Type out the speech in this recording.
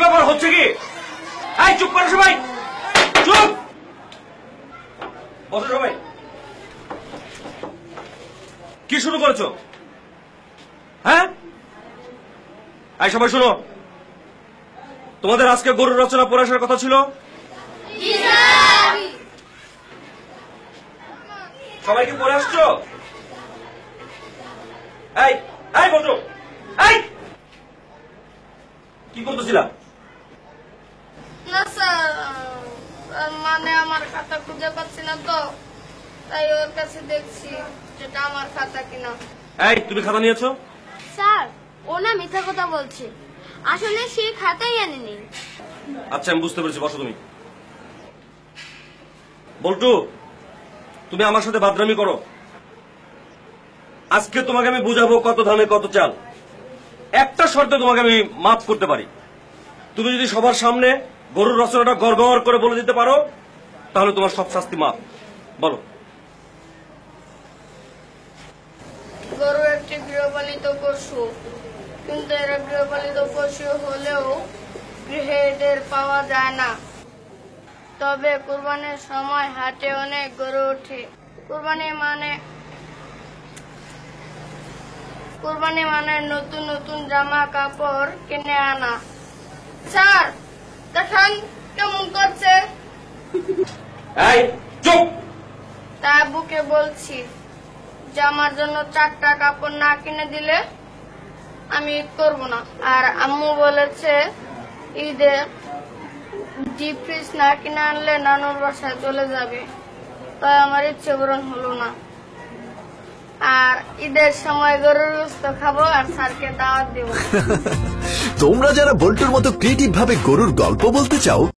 হচ্ছে কি? এই, চুপ করো সবাই। চুপ। বসো সবাই। কি শুরু করেছ? হ্যাঁ? এই, সবাই শোনো। তোমাদের আজকে গরুর রচনা পড়ে আসার কথা ছিল? সবাই কি পড়ে আসছো? এই এই, বসো। এই! কি করতেছিলা না স্যার আহ, মানে আমার খাতা খুঁজে পাচ্ছি না তো তাই ওর কাছে দেখছি যেটা আমার খাতা কিনা। এই তুমি খাতা নিয়েছো? স্যার ও না মিথ্যা কথা বলছে। আসলে সে খাতাই আনেনি। আচ্ছা আমি বুঝতে পেরেছি বসো তুমি। বল্টু তুমি আমার সাথে বাদরামি করো। আজকে তোমাকে আমি বুঝাবো কত ধানে কত চাল। একটা শর্তে তোমাকে আমি মাফ করতে পারি। তুমি যদি সবার সামনে গরুর রচনাটা গড়গড় করে বলে দিতে পারো, তাহলে তোমার সব শাস্তি মাফ। বলো। গরু একটি গৃহপালিত পশু, কিন্তু এরা গৃহপালিত পশু হলেও গৃহে এদের পাওয়া যায় না। তবে কুরবানির সময় হাটে অনেক গরু ওঠে। কুরবানি মানে কুরবানি মানে নতুন নতুন জামা কাপড় কিনে আনা। স্যার! দেখান কেমন করছে? এই চুপ! তা বুকে বলছি যে আমার জন্য চারটা কাপড় না কিনে দিলে আমি ঈদ করব না। আর আম্মু বলেছে ঈদে ডিপ ফ্রিজ না কিনে আনলে নানুর বাসায় চলে যাবে। তাই আমার ইচ্ছে পূরণ হলো না। আর সময় গরুর দেবো। তোমরা যারা বল্টুর মতো ক্রিয়েটিভ ভাবে গরুর গল্প বলতে চাও